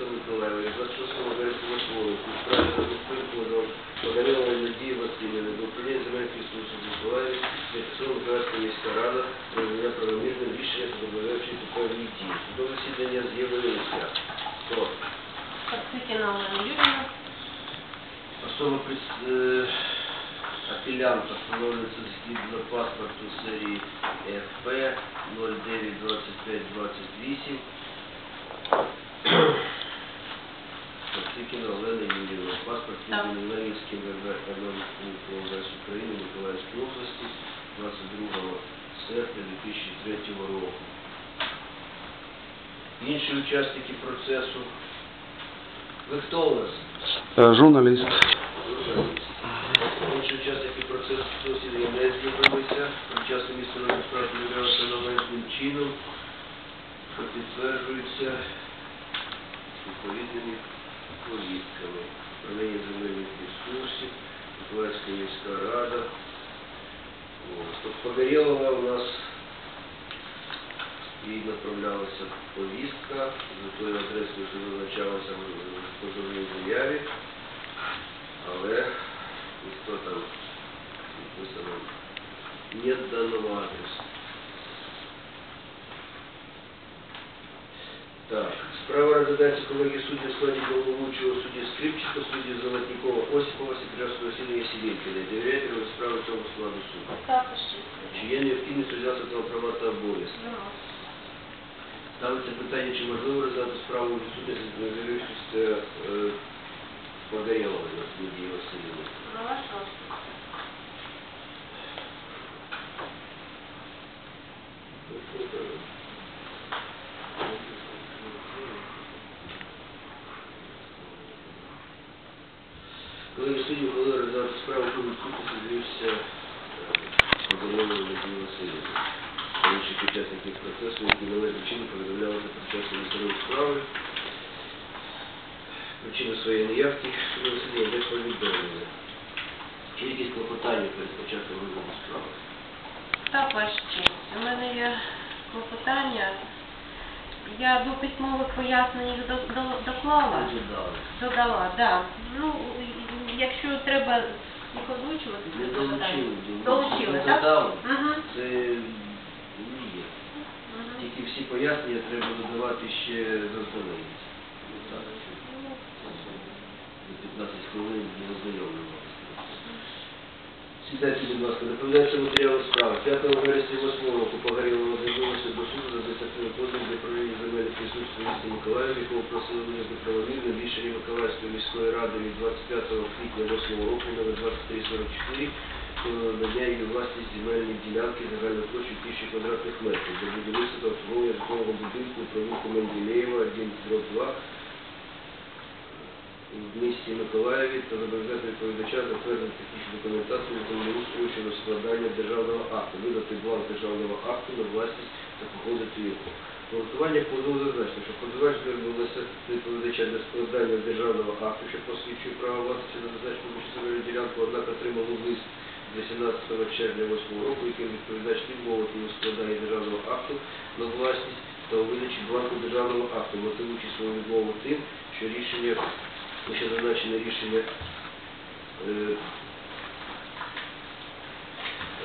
міста Миколаєва 26 вересня на Хмельницькій у справі за позовом Подарилової Надії Васильівни до управління земельних ресурсів Миколаєві Тимчасова Миколаївська міська рада про надання правомірного рішення зобов'язуючі певні дії. Судове засідання з'явилися. Хто? Подсыкина Олена Юрьевна. Особа е, апелянта встановлюється згідно паспорту серії ФП 092528. Пацикіна Олена Юрійовна. Паспорт Так. від Ленінським ВВ МВС України Миколаївської області 22 серпня 2003 року. Інші учасники процесу. Ви хто у нас? Е, Журналіст. Інші учасники процесу засідання не з'явилися. Учасне місце на справді являлося належним чином, що підтверджується відповідними повістками. Управління земельних ресурсів, Миколаївська міська рада. Ось. Погорєлова у нас їй направлялася повістка, за тою адресою, що зазначалося в позовній заяві, але ніхто там написано нет данного Так, справа розглядається колеги судді складі головуючого судді Скрипчика, судді Золотнікова, Осипова, секретарського Василія Сілінкіна. Довіряєте ви справи цього складу суду? Також. Чи є необхідність на права та обов'язки? Ставиться питання, чи можливо роздати справу у суді з невірності е, Погорєлової Надії Васильівни? На ваш розсуд. Коли судді були роздати справу, то відсутності звівся Погорєлової Надії Васильівни. Та інших учасників процесу, які належним чином повідомлялися про час інтерв'ю справи. Причина своєї неявки судове засідання не повідомлення. Чи якісь клопотання перед початком розгляду справи? Так, ваша честь. У мене є клопотання. Я до письмових пояснень їх до- до- доклала. Додали. Додала, да. Ну, якщо треба їх озвучувати, Не долучили. Долучили, Не так? додали. Угу. Це не є. Тільки всі пояснення треба додавати ще заздалегідь. Ну, так, за 15 хвилин не ознайомлювалися. Сідайте, будь ласка, доповідається матеріали справи. 5 вересня 8 року Погорілова звернулася до суду за адміністративний позов для проведення земельних ресурсів міста Миколаїв, якого просили визнати правомірним рішення Миколаївської міської ради від 25 квітня 8 року номер 2344 про надання її власність земельної ділянки загальною площею 1000 квадратних метрів для будівництва та обслуговування житлового будинку у провулку Менделєєва 1 2 в місті Миколаєві та зобов'язати відповідача затвердити технічну документацію землеустрою щодо складання державного акту, видати бланк державного акту на власність та погодити його. Голосування позову зазначено, що позивач звернулася відповідача для складання державного акту, що посвідчує право власності на зазначену публічну ділянку, однак отримав лист з 18 червня 8 року, яким відповідач відмовив у складанні державного акту на власність та у видачі бланку державного акту, мотивуючи свою відмову тим, що рішення Лише зазначене рішення е,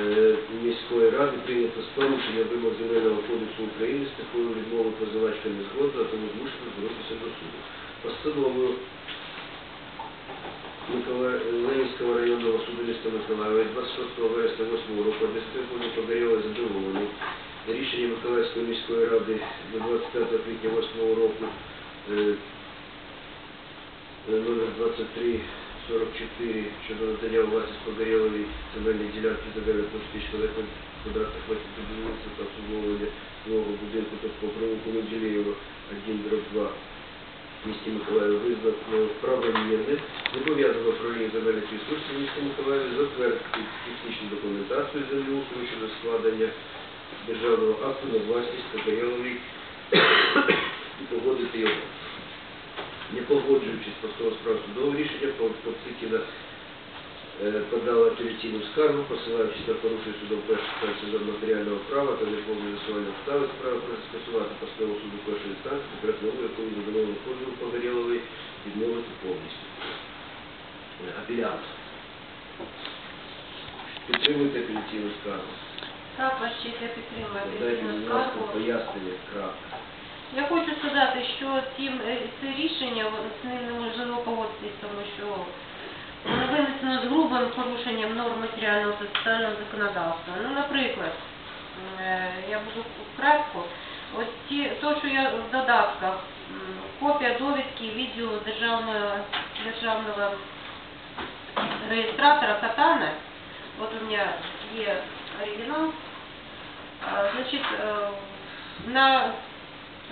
е, міської ради прийнято з порушення вимог Земельного кодексу України з такою відмовою позивачка не згодна, а тому змушена звернутися до суду. Постановою Ленінського районного суду міста Миколаєва 26 вересня 8 року адміністративно Погорєва задоволений. Рішення Миколаївської міської ради від 25 квітня 8 року е, номер 2344 щодо надання у власність Погорєловій земельної ділянки за 9 тисяч квадратних метрів для будівництва та обслуговування нового будинку та по провулку Менделєєва 1 2 в місті Миколаєві визнано правомірним, зобов'язано управління земельних ресурсів в місті Миколаєві затвердити технічну документацію землеустрою щодо складення державного акту на власність Погорєловій і погодити його не погоджуючись по справу судового рішення, Попсикіна е, подала апеляційну скаргу, посилаючись на порушення судом першої станції до матеріального права та неповне засування обставин справи скасувати постанову суду першої інстанції, призову, яку відмовили позову Погорєлової, відмовити повністю. Е, Апелянт. Підтримуйте апеляційну скаргу. Так, ваш честь, я підтримую Дайте, апеляційну будь скаргу. пояснення, крапка. Я хочу сказати, що цим, е, це рішення, з ним неможливо погодитись, тому що воно винесено з грубим порушенням норм матеріального та соціального законодавства. Ну, наприклад, е, я буду кратко, от ті, то, що я в додатках, копія довідки відділу державного, державного реєстратора Катана, от у мене є оригінал, А, Значит, э, на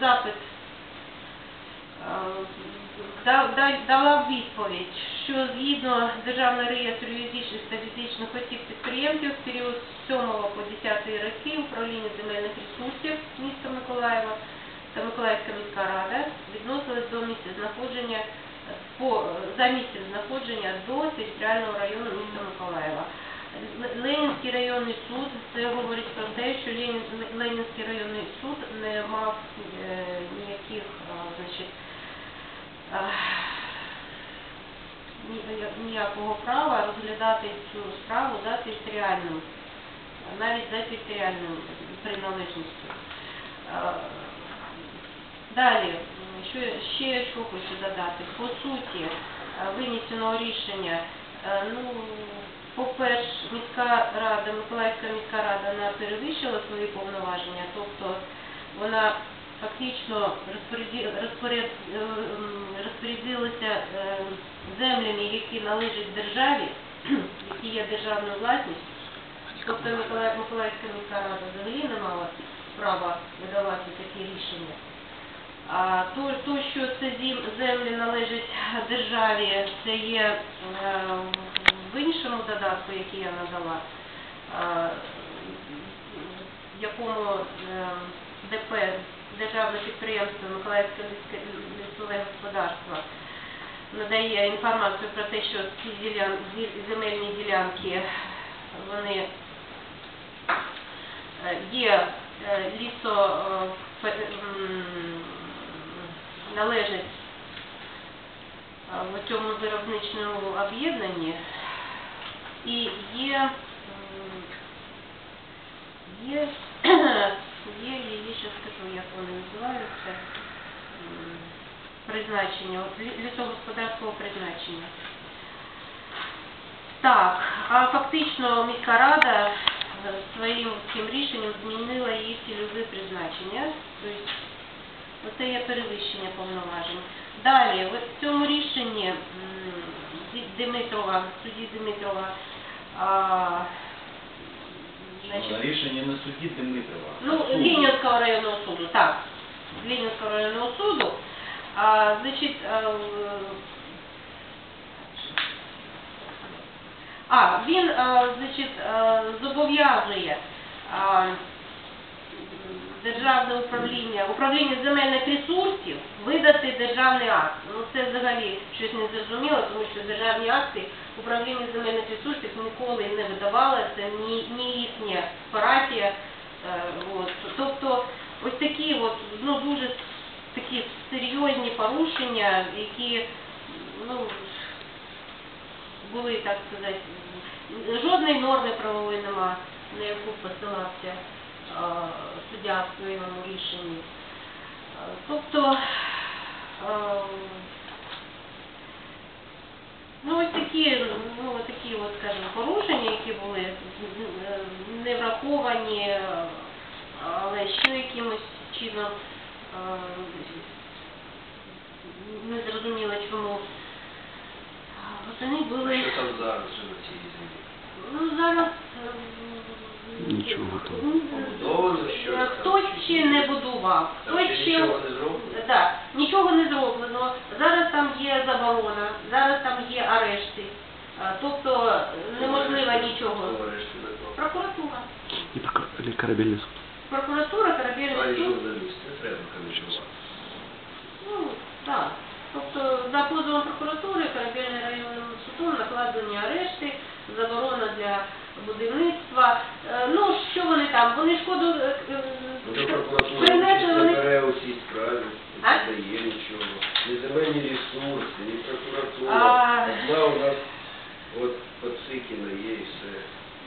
запит е, да- да- дала відповідь, що згідно Державного реєстру юридичних та фізичних осіб підприємців в період з 7 по 10 роки управління земельних ресурсів міста Миколаєва та Миколаївська міська рада відносились до місця знаходження по, за місцем знаходження до територіального району міста Миколаєва. Ленінський районний суд це говорить про те, що Ленін, Ленінський районний суд не мав е, ніяких значить, ніякого права розглядати цю справу за територіальним, навіть за територіальним приналежністю. Далі, що, ще що хочу додати. По суті, винесеного рішення, е, ну, по-перше, міська рада, Миколаївська міська рада, вона перевищила свої повноваження, тобто вона фактично е, розпорядилася е, землями, які належать державі, які є державною власністю. Тобто Миколаївська міська рада взагалі не мала права видавати такі рішення. А то, то, що це землі належать державі, це є е, в іншому додатку, який я надала, в якому е, ДП, Державне підприємство Миколаївське лісове господарство надає інформацію про те, що ці земельні ділянки, вони Е, є е, лісо належить в цьому виробничному об'єднанні і є є, є, я ще скажу, як вони називаються, призначення, лісогосподарського призначення. Так, а фактично міська рада е, своїм цим рішенням змінила її цільове призначення. Тобто оце є перевищення повноважень. Далі, в цьому рішенні Димитрова, судді Димитрова, а, значить, На рішення не судді Дмитрова. Ну, суду. Ленинского районного суду, так. Ленинского районного суду. А, значит, е, а, він, а, значить, е, зобов'язує е, державне управління, управління земельних ресурсів видати державний акт. Ну, це взагалі щось не зрозуміло, тому що державні акти управління земельних ресурсів ніколи не видавало, це ні, ні їхня парафія. Е, От. Тобто ось такі от, ну, дуже такі серйозні порушення, які ну, були, так сказати, жодної норми правової нема, на яку посилався суддя в своєму рішенні. Е, Тобто, е, Ну, ось такі, ну, ось такі, от, скажімо, порушення, які були е, не враховані, е, але ще якимось чином е, не зрозуміло чому. Вони були... Що там зараз на цій землі? Ну, зараз... е, Нічого там. е? Хтось ще не будував, хтось ще нічого не зроблено? Так, нічого не зроблено. Зараз там є заборона, зараз там є арешти. Е, Тобто неможливо нічого. Прокуратура. І прокур- корабельний суд. Прокуратура, корабельний суд. Ну, так. Тобто за позовом прокуратури корабельним районним судом накладені арешти, заборона для будівництва. Е, Ну, що вони там? Вони шкоду е, Ну, принесли, не вони бере у цій справі, А? не дає нічого. Ні земельні ресурси, ні прокуратура. А. Одна у нас От Подсикіна є і все.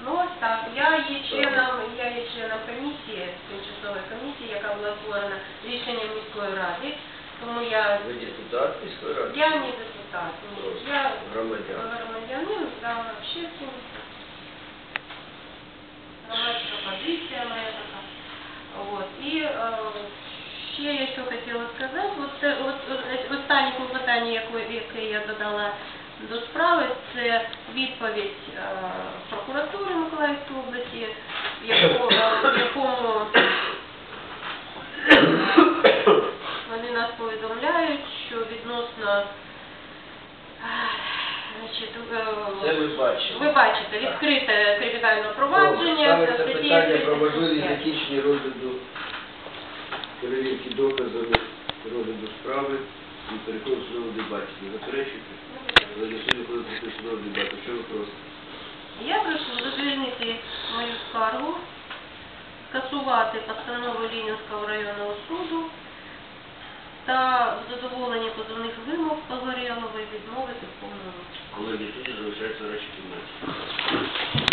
Ну ось так. Я є членом, я є членом комісії, тимчасової комісії, яка була створена рішенням міської ради. Тому я, Ви депутат міської ради? я не депутат, ні. я Громадян. Да, общественник. Громадська позиція моя така. От. І е, ще я що хотіла сказати, от, це, от, от останнє питання, яке, яке я додала до справи, це відповідь е, прокуратури Миколаївської області, в е, в якому вони нас повідомляють, що відносно Це ви бачите. ви бачите, відкрите кримінальне провадження. Ставиться за статтею питання про можливість 35. закінчення розгляду перевірки доказами розгляду справи і переходу судового дебатів. Не заперечуєте? Коли приходить судового дебату. Що ви просите? Я прошу задовольнити мою скаргу, скасувати постанову Лінінського районного суду та задоволення позовних вимог Погорєлової відмовити в повному. Колеги, тут залишається речі кімнаті.